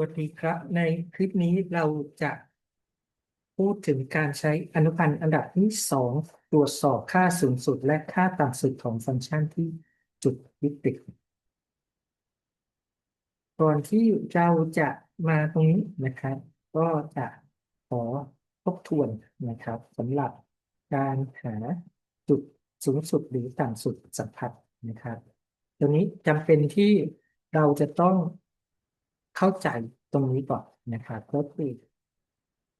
วัสดีครับ ในคลิปนี้เราจะพูดถึงการใช้อนุพันธ์อันดับที่สองตรวจสอบค่าสูงสุดและค่าต่ำสุดของฟังก์ชันที่จุดวิกฤตก่อนที่เราจะมาตรงนี้นะครับ ก็จะขอทบทวนนะครับสำหรับการหาจุดสูงสุดหรือต่ำสุดสัมผัสนะครับ ตัวนี้จำเป็นที่เราจะต้อง เข้าใจตรงนี้ก่อนนะครับก็คือ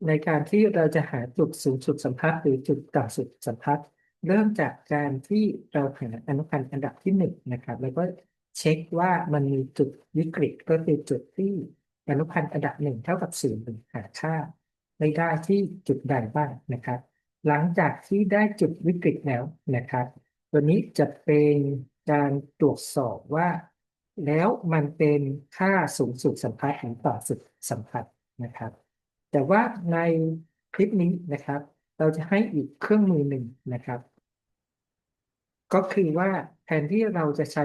ในการที่เราจะหาจุดสูงสุดสัมพัทธ์หรือจุดต่ำสุดสัมพัทธ์เริ่มจากการที่เราหาอนุพันธ์อันดับที่หนึ่งนะครับ แล้วก็เช็คว่ามันมีจุดวิกฤตก็คือจุดที่อนุพันธ์อันดับหนึ่งเท่ากับศูนย์หรือหาค่าไม่ได้ที่จุดใดบ้างนะครับ หลังจากที่ได้จุดวิกฤตแล้วนะครับ ตัวนี้จะเป็นการตรวจสอบว่า แล้วมันเป็นค่าสูงสุดสัมพัทธ์หรือต่ำสุดสัมพัทธ์นะครับ แต่ว่าในคลิปนี้นะครับ เราจะให้อีกเครื่องมือหนึ่งนะครับ ก็คือว่าแทนที่เราจะใช้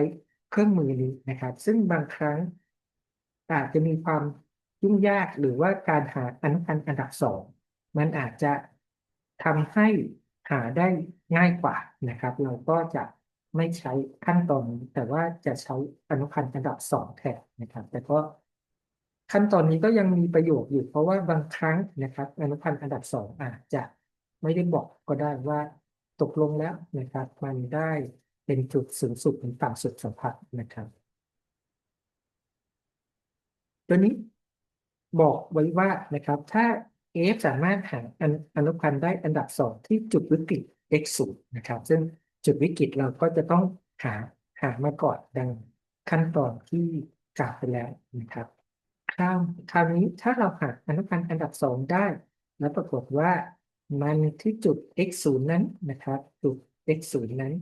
เครื่องมือนี้นะครับ ซึ่งบางครั้งอาจจะมีความยุ่งยากหรือว่าการหาอนุพันธ์อันดับสองมันอาจจะทำให้หาได้ง่ายกว่านะครับ เราก็จะ ไม่ใช้ขั้นตอนนี้แต่ว่าจะใช้อนุพันธ์อันดับสองแทนนะครับ แต่ก็ขั้นตอนนี้ก็ยังมีประโยชน์อยู่ เพราะว่าบางครั้งนะครับ อนุพันธ์อันดับสองอาจจะไม่ได้บอกก็ได้ว่าตกลงแล้วนะครับ มันได้เป็นจุดสูงสุดหรือต่ำสุดสัมผัสนะครับ ตัวนี้บอกไว้ว่านะครับ ถ้า f สามารถหาอนุพันธ์ได้อันดับสองที่จุดวิกฤต x ศูนย์นะครับ ซึ่ง จุดวิกฤตเราก็จะต้องหาหามาก่อนดังขั้นตอนที่กล่าวไปแล้วนะครับคราวคราวนี้ถ้าเราหาอนุพันธ์อันดับสองได้ แล้วปรากฏว่ามันที่จุด x ศูนย์นั้นนะครับ จุด x ศูนย์นั้น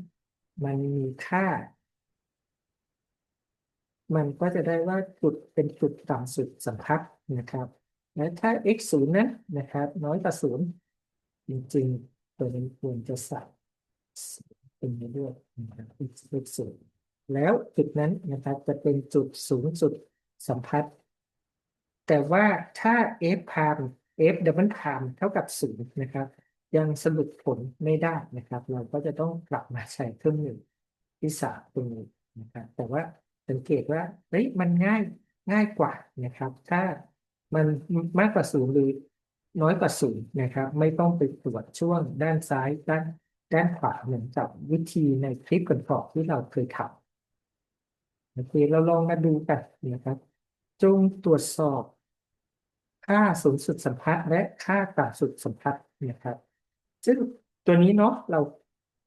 มันมีค่า มันก็จะได้ว่าจุดเป็นจุดต่ำสุดสัมพัทธ์นะครับ และถ้า x ศูนย์นั้นนะครับ น้อยกว่าศูนย์จริงๆ ตัวนี้ควรจะใส่ เป็นไปด้วยนะครับเลขศูนย์แล้วจุดนั้นนะครับจะเป็นจุดสูงสุดสัมพัทธ์แต่ว่าถ้า f พาม f double พามเท่ากับศูนย์นะครับ ยังสรุปผลไม่ได้นะครับ เราก็จะต้องกลับมาใช้เครื่องหนึ่งที่สามตรงนี้นะครับ แต่ว่าสังเกตว่าเฮ้ยมันง่ายง่ายกว่านะครับ ถ้ามันมากกว่าศูนย์หรือน้อยกว่าศูนย์นะครับ ไม่ต้องไปตรวจช่วงด้านซ้ายด้าน ด้านขวาเหมือนกับวิธีในคลิปก่อนๆที่เราเคยทำโอเคเราลองมาดูกันนะครับ จงตรวจสอบ ค่าสูงสุดสัมพัทธ์และค่าต่ำสุดสัมพัทธ์นะครับ ซึ่งตัวนี้เนาะเรา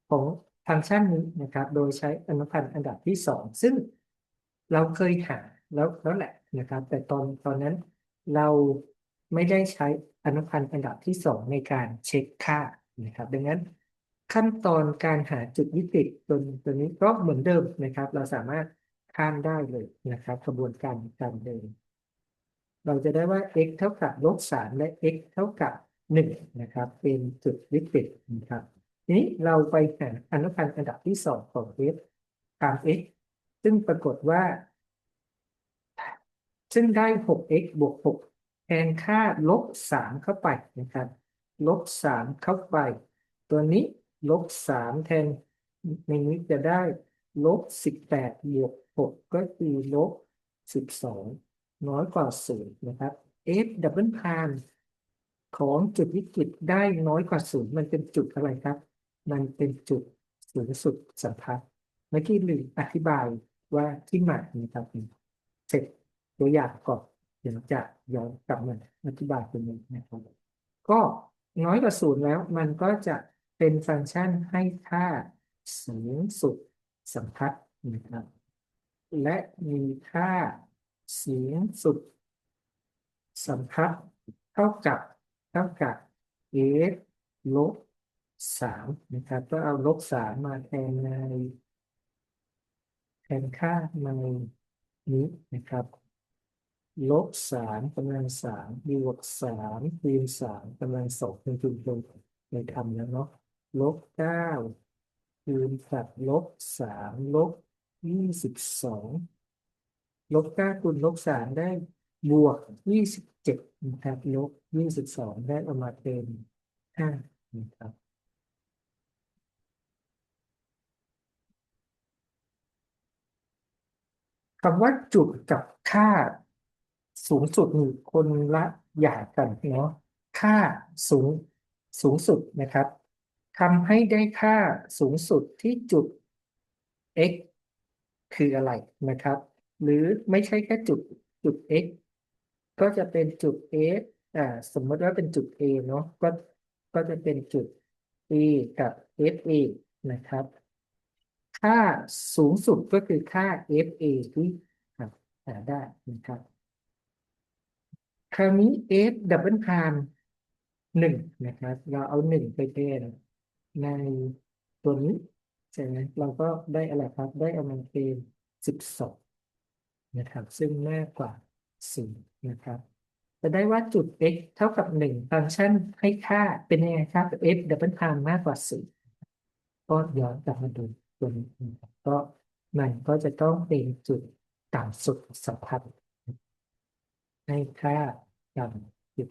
ของฟังก์ชันนี้นะครับ โดยใช้อนุพันธ์อันดับที่สองซึ่งเราเคยหาแล้วแล้วแหละนะครับ แต่ตอนตอนนั้นเราไม่ได้ใช้อนุพันธ์อันดับที่สองในการเช็คค่านะครับ ดังนั้น ขั้นตอนการหาจุดวิกฤตตัวตัวนี้ก็เหมือนเดิมนะครับ เราสามารถข้ามได้เลยนะครับกระบวนการการเดินเราจะได้ว่า x เท่ากับลบสามและ x เท่ากับหนึ่งนะครับ เป็นจุดวิกฤตนะครับทีนี้เราไปหาอนุพันธ์อันดับที่สองของ f ตาม x ซึ่งปรากฏว่า ซึ่งได้ 6x บวก 6 แทนค่าลบ 3 เข้าไปนะครับ ลบ 3 เข้าไป ตัวนี้ ลบสามแทนในนี้จะได้ลบสิบแปดบวกหกก็คือลบสิบสองน้อยกว่าศูนย์นะครับ f double prime ของจุดวิกฤตได้น้อยกว่าศูนย์มันเป็นจุดอะไรครับ มันเป็นจุดสูงสุดสัมพัทธ์เมื่อกี้ลืมอธิบายว่าที่มานะครับเสร็จตัวอย่างก่อนเดี๋ยวจะย้อนกลับมาอธิบายตรงนี้นะครับก็น้อยกว่าศูนย์แล้วมันก็จะ เป็นฟังก์ชันให้ค่าสูงสุดสัมพัทธ์นะครับและมีค่าสูงสุดสัมพัทธ์เท่ากับเท่ากับ f ลบสามนะครับก็เอาลบสามมาแทนในแทนค่าในนี้นะครับลบสามกำลังสามบวกสามคูณสามกำลังสองเป็นจุดลงในทำแล้วเนาะ ลบเก้าคูณกับลบสามลบยี่สิบสองลบเก้าคูณลบสามได้บวกยี่สิบเจ็ดนะครับลบยี่สิบสองได้ออกมาเป็นห้านะครับคำว่าจุดกับค่าสูงสุดมีคนละอย่างกันเนาะค่าสูงสูงสุดนะครับ ทำให้ได้ค่าสูงสุดที่จุด x คืออะไรนะครับ หรือไม่ใช่แค่จุดจุด x ก็จะเป็นจุด a อ่าสมมติว่าเป็นจุด a เนาะก็ก็จะเป็นจุด e กับ fa นะครับ ค่าสูงสุดก็คือค่า fa ที่หาได้นะครับ คราวนี้ f double prime หนึ่งนะครับ เราเอาหนึ่งไปแทน ในตัวนี้ใช่ไหมเราก็ได้อะไรครับ ได้เอามาเป็นสิบสองนะครับ ซึ่งมากกว่าสี่นะครับ จะได้ว่าจุด x เท่ากับหนึ่งฟังก์ชันให้ค่าเป็นยังไงครับ f double prime มากกว่าสี่ก็ย้อนกลับมาดูตัวนี้นะครับก็มันก็จะต้องเป็นจุดต่ำสุดสัมพัทธ์ให้ค่าต่ำสุด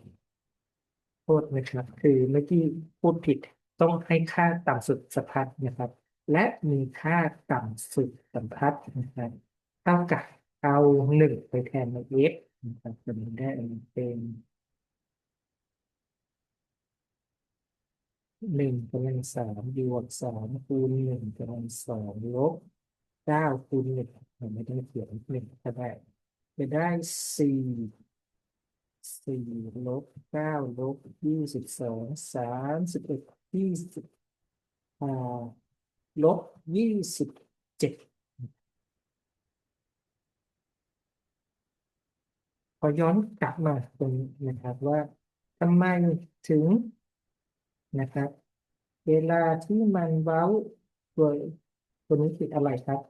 โทษนะครับ คือเมื่อกี้พูดผิด ต้องให้ค่าต่ำสุดสัมพัทธ์นะครับ และมีค่าต่ำสุดสัมพัทธ์นะครับเท่ากับเอาหนึ่งไปแทนใน f นะครับจะมีได้เป็นหนึ่งกำลังสามบวกสามคูณหนึ่งกำลังสองลบเก้าคูณหนึ่งไม่ต้เขียนหนึ่งก็ได้จะได้สี่สี่ลบเก้าลบยี่สิบสองสามสิบเอ็ด ยี่สิบอ่าลบยี่สิบเจ็ดพอย้อนกลับมาตรงนี้นะครับว่าทำไมถึงนะครับ เวลาที่มันเว้าตัวตัวนี้คืออะไรครับ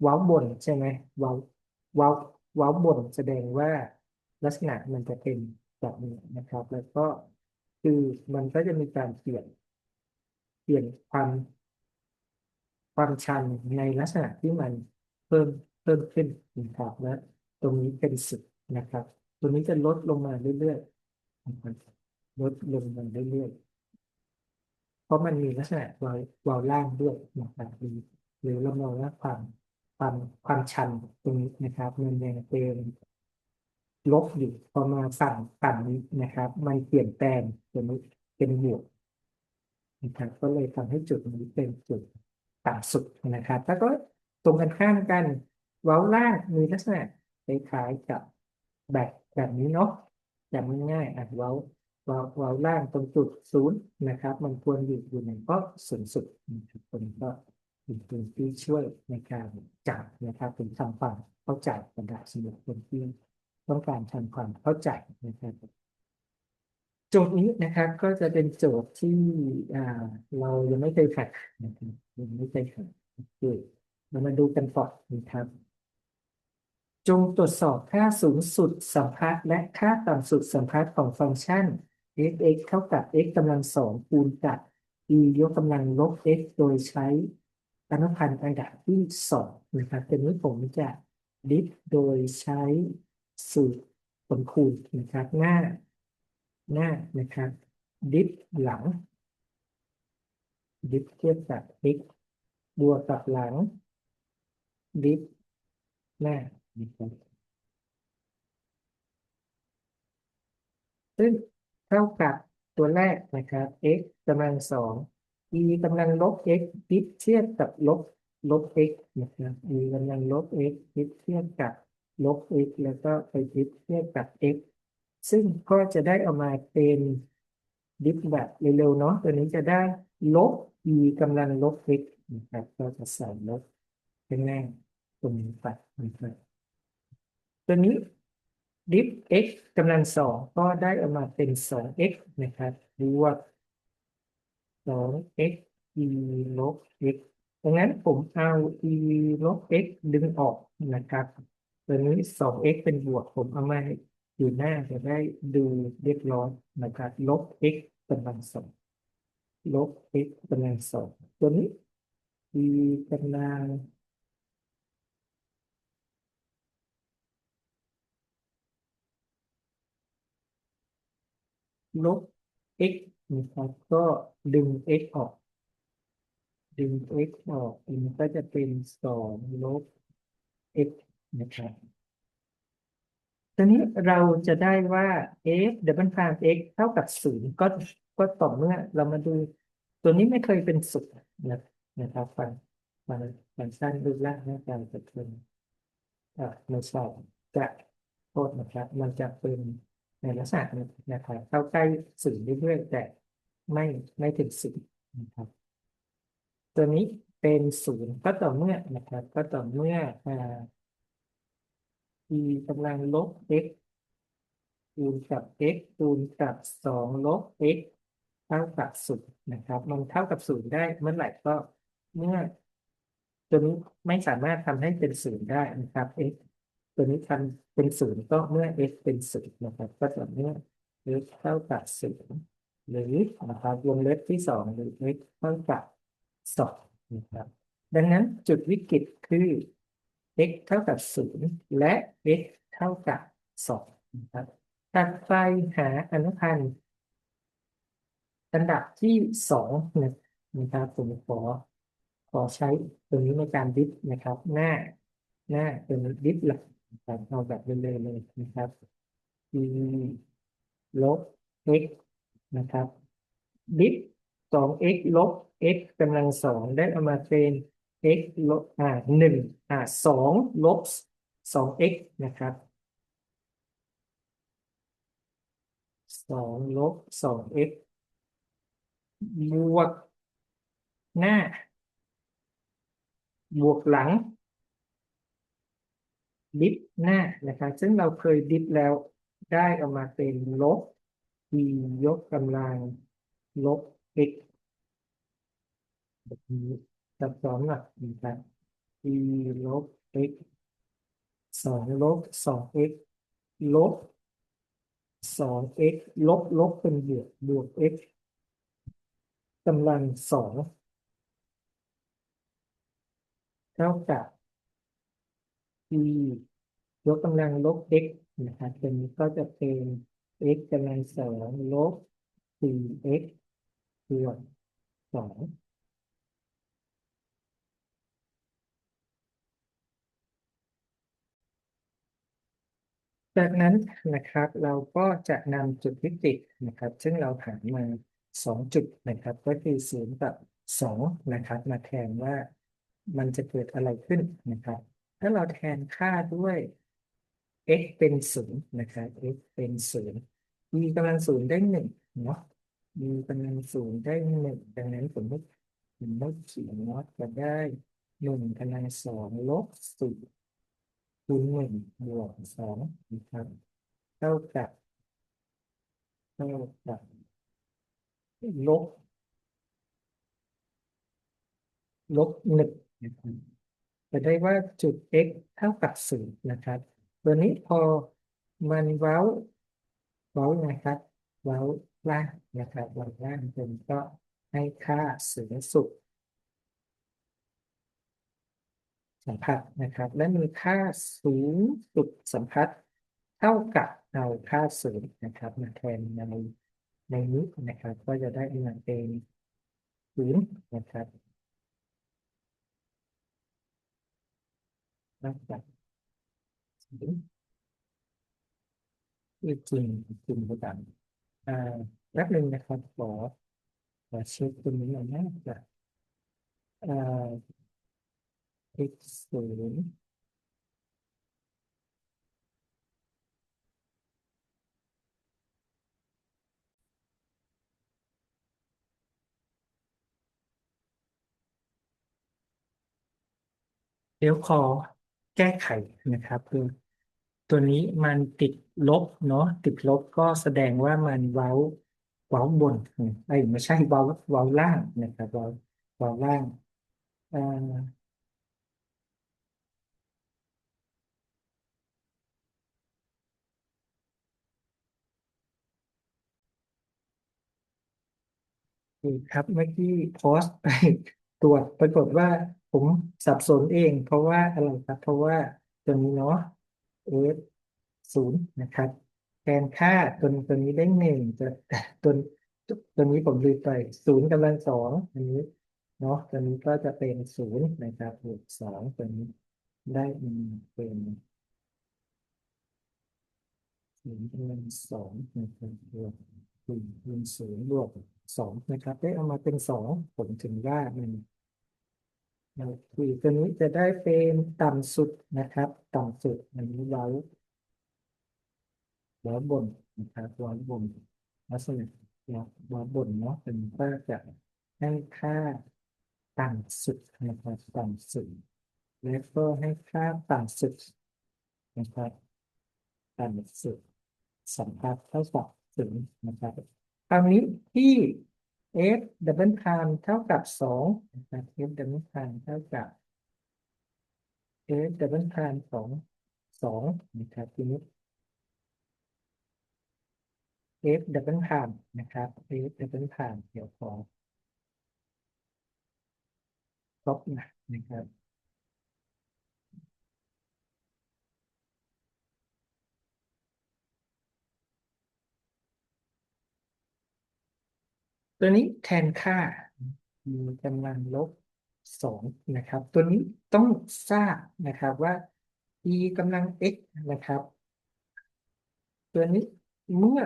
เว้าบนใช่ไหมเว้าเว้าเว้าบนแสดงว่าลักษณะมันจะเป็นแบบนี้นะครับ แล้วก็คือมันก็จะมีการเปลี่ยน เปลี่ยนความ ความชันในลักษณะที่มันเพิ่มเพิ่มขึ้นนะครับและตรงนี้เป็นสิบนะครับ ตัวนี้จะลดลงมาเรื่อยๆนะครับลดลงมาเรื่อยๆเพราะมันมีลักษณะวาลวาลล่างด้วยนะครับหรือเรามองว่าความความความชันตรงนี้นะครับ มันยังเป็นลบอยู่พอมาฝั่งฝั่งนี้นะครับ มันเปลี่ยนแปลงตัวนี้เป็นบวก นะครับก็เลยทำให้จุดนี้เป็นจุดต่ำสุดนะครับ แล้วก็ตรงกันข้ามกัน เว้าล่างมีลักษณะคล้ายๆกับแบบแบบนี้เนาะจำง่ายๆอะเว้าเว้าเว้าล่างตรงจุดศูนย์นะครับ มันควรอยู่อยู่ในก็ศูนย์สุดนะครับตรงนี้ก็เป็นตัวที่ช่วยในการจับนะครับถึงทำความเข้าใจกันได้สำหรับคนที่ต้องการทำความเข้าใจนะครับ จทย์นี้นะครับ ก็จะเป็นโจทย์ที่อ่าเรายังไม่เคยขัดนะครับยังไม่เคยขัดโอเรามาดูกันก่อนนะครับ จงตรวจสอบค่าสูงสุดสัมพัทธ์และค่าต่ำสุดสัมพัทธ์ของฟังก์ชัน f(x) เท่ากับ x กำลังสองคูณกับ e ยกกำลังลบ x โดยใช้อนุพันธ์อันดับที่สองนะครับทีนี้ผมจะดิฟโดยใช้สูตรผลคูณนะครับหน้า หน้านะครับ ดิฟหลัง ดิฟเทียบกับ x บวกกับหลัง ดิฟหน้านะครับซึ่งเท่ากับตัวแรกนะครับ x กำลังสอง e กำลังลบ x ดิฟเทียบกับลบลบ x นะครับ e กำลังลบ x ดิฟเทียบกับลบ x แล้วก็ไปดิฟเทียบกับ x ซึ่งก็จะได้ออกมาเป็นดิฟแบบเร็วๆเนาะตัวนี้จะได้ลบ e กำลังลบ x นะครับ ก็จะใส่ลบข้างหน้าตรงนี้ไปนะครับตัวนี้ดิฟ x กำลังสองก็ได้ออกมาเป็น 2x นะครับบวก 2x e ลบ x ดังนั้นผมเอา e ลบ x ดึงออกนะครับ ตัวนี้ 2x เป็นบวกผมเอามา อยู่หน้าจะได้ดูเรียบร้อยนะครับ ลบ x กำลังสองลบ x กำลังสองตัวนี้ e กำลังลบ x นะครับก็ดึง x ออก ดึง x ออกมันก็จะเป็นสองลบ x นะครับ ตอนนี้เราจะได้ว่า f double prime x เท่ากับศูนย์ก็ก็ต่อเมื่อเรามาดู ตัวนี้ไม่เคยเป็นศูนย์นะนะครับฟังฟังฟังสั้นรูปร่างหน้าตาจะเป็นอ่าไม่ใช่จะโทษนะครับ มันจะเป็นในลักษณะนี้นะครับเข้าใกล้ศูนย์เรื่อยๆแต่ไม่ไม่ถึงศูนย์นะครับ ตัวนี้เป็นศูนย์ก็ต่อเมื่อนะครับ ก็ต่อเมื่ออ่า e กำลังลบ x คูณกับ x คูณกับสองลบ x เท่ากับศูนย์นะครับ มันเท่ากับศูนย์ได้เมื่อไหร่ก็เมื่อตัวนี้ไม่สามารถทำให้เป็นศูนย์ได้นะครับ x ตัวนี้ทำเป็นศูนย์ก็เมื่อ x เป็นศูนย์นะครับ ก็ต่อเมื่อ x เท่ากับศูนย์หรือนะครับวงเล็บที่สองหรือ x เท่ากับสองนะครับ ดังนั้นจุดวิกฤตคือ x เท่ากับศูนย์และ x เท่ากับสองนะครับถัดไปหาอนุพันธ์อันดับที่สองนะครับผมขอขอใช้ตัวนี้ในการดิฟนะครับ หน้าหน้าเป็นดิฟหลักนะครับเอาแบบเร็วๆเลยนะครับ e ลบ x นะครับดิฟสอง x ลบ x กำลังสองได้เอามาเป็น x ลบอ่าหนึ่งอ่าสองลบสอง x นะครับสองลบสอง x บวกหน้า บวกหลัง ดิฟหน้านะครับ ซึ่งเราเคยดิฟแล้วได้ออกมาเป็นลบ e ยกกำลังลบ x แบบนี้ ซับซ้อนหน่อยนะครับ e ลบ x สองลบสอง x ลบสอง x ลบลบเป็นบวกบวก x กำลังสองเท่ากับ e ยกกำลังลบ x นะครับตัวนี้ก็จะเป็น x กำลังสองลบ 4x บวกสอง จากนั้นนะครับเราก็จะนำจุดวิกฤตนะครับ ซึ่งเราหามาสองจุดนะครับ ก็คือศูนย์กับสองนะครับ มาแทนว่ามันจะเกิดอะไรขึ้นนะครับ ถ้าเราแทนค่าด้วย x เป็นศูนย์นะครับ x เป็นศูนย์ e กำลังศูนย์ได้หนึ่งเนาะ e กำลังศูนย์ได้หนึ่งดังนั้นผมไม่ผมไม่เขียนว่าจะได้หนึ่งกำลังสองลบศูนย์ คูณหนึ่งบวกสองนะครับเท่ากับเท่ากับลบลบหนึ่งนะครับจะได้ว่าจุด x เท่ากับศูนย์นะครับ ตัวนี้พอมันเว้าเว้านะครับ เว้าล่างนะครับเว้าล่างจนก็ให้ค่าสูงสุด สัมผัสนะครับ และมีค่าสูงสุดสัมผัสเท่ากับเอาค่าศูนย์นะครับมาแทนในในนี้นะครับ ก็จะได้มาเป็นศูนย์นะครับนอกจากศูนย์ที่จริงจริงก็ตามอ่าแป๊บหนึ่งนะครับขอขอเช็คตรงนี้หน่อยนะจะ x ศูนย์เดี๋ยวขอแก้ไขนะครับ คือตัวนี้มันติดลบเนาะติดลบก็แสดงว่ามันเว้าเว้าบนไอ้ไม่ใช่เว้าเว้าล่างนะครับเว้าเว้าล่างอ่า ครับเมื่อกี้โพสต์ไปตรวจปรากฏว่าผมสับสนเอง เพราะว่าอะไรครับ เพราะว่าตัวนี้เนาะ f ศูนย์นะครับแทนค่าตัวตัวนี้ได้หนึ่งแต่แต่ตัวตัวนี้ผมลืมไปศูนย์กำลังสองอันนี้เนาะตัวนี้ก็จะเป็นศูนย์นะครับบวกสองตัวนี้ได้เป็นศูนย์กำลังสองนะครับบวกหนึ่งศูนย์บวก สองนะครับได้เอามาเป็นสองผมถึงว่ามันเราคุยตัวนี้จะได้เป็นต่ำสุดนะครับ ต่ำสุดอันนี้ไว้วอลบนนะครับวอลบนลักษณะวอลบนเนาะเป็นก็จะให้ค่าต่ำสุดนะครับต่ำสุดแล้วก็ให้ค่าต่ำสุดนะครับต่ำสุดสัมพัทธ์เท่ากับศูนย์นะครับ ราวนี้ที่ f double prime เท่ากับสองนะครับ f double prime เท่ากับ f double prime ของสองนะครับทีนี้ f double prime นะครับ f double prime เดี๋ยวขอลบนะนะครับ ตัวนี้แทนค่ามีกำลังลบสองนะครับ ตัวนี้ต้องทราบนะครับว่า e กำลัง x นะครับ ตัวนี้เมื่อ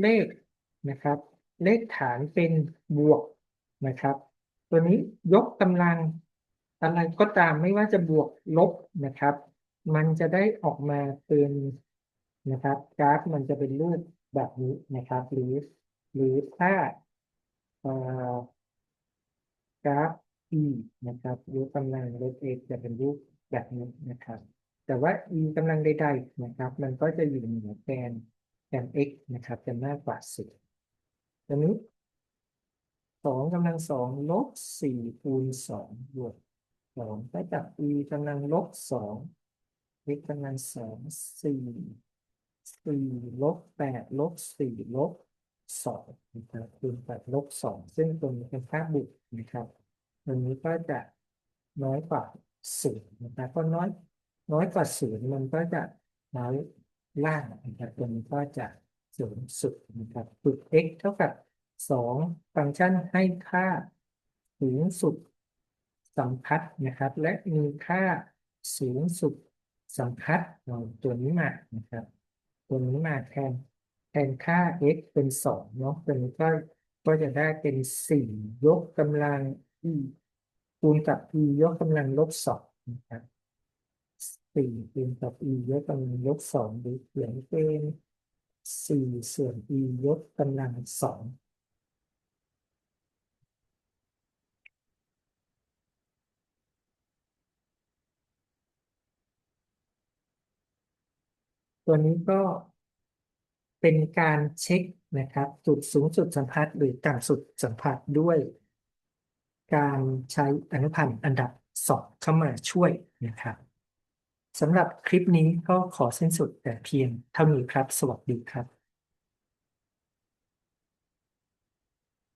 เลขนะครับ เลขฐานเป็นบวกนะครับ ตัวนี้ยกกำลังอะไรก็ตามไม่ว่าจะบวกลบนะครับ มันจะได้ออกมาเป็นนะครับ กราฟมันจะเป็นรูปแบบนี้นะครับ หรือหรือถ้า กราฟ e นะครับยกกำลังลบ x จะเป็นรูปแบบนี้นะครับ แต่ว่า e กำลังใดๆนะครับ มันก็จะอยู่เหนือแกนแกน x นะครับจะมากกว่าสิบตอนนี้สองกำลังสองลบสี่คูณสองบวกสองได้จาก e กำลังลบสอง x กำลังสองสี่สี่ลบแปดลบสี่ลบ สองนะครับคูณแปดลบสองซึ่งตรงนี้เป็นค่าบวกนะครับตรงนี้ก็จะน้อยกว่าศูนย์นะครับก็น้อยน้อยกว่าศูนย์มันก็จะน้อยล่างนะครับตัวนี้ก็จะสูงสุดนะครับฝึก x เท่ากับสองฟังก์ชันให้ค่าสูงสุดสัมพัทธ์นะครับ และมีค่าสูงสุดสัมพัทธ์ตัวนี้มานะครับ ตัวนี้มาแทน แทนค่า x เป็นสองเนาะตัวนี้ก็ก็จะได้เป็นสี่ยกกำลัง e คูณกับ e ยกกำลังลบสองนะครับสี่คูณกับ e ยกกำลังลบสองหรือเขียนเป็นสี่ส่วน e ยกกำลังสองตัวนี้ก็ เป็นการเช็คนะครับ จุดสูงสุดสัมผัสหรือต่ำสุดสัมผัสด้วย การใช้อนุพันธ์อันดับสองเข้ามาช่วยนะครับสำหรับคลิปนี้ก็ขอสิ้นสุดแต่เพียงเท่านี้ครับ สวัสดีครับ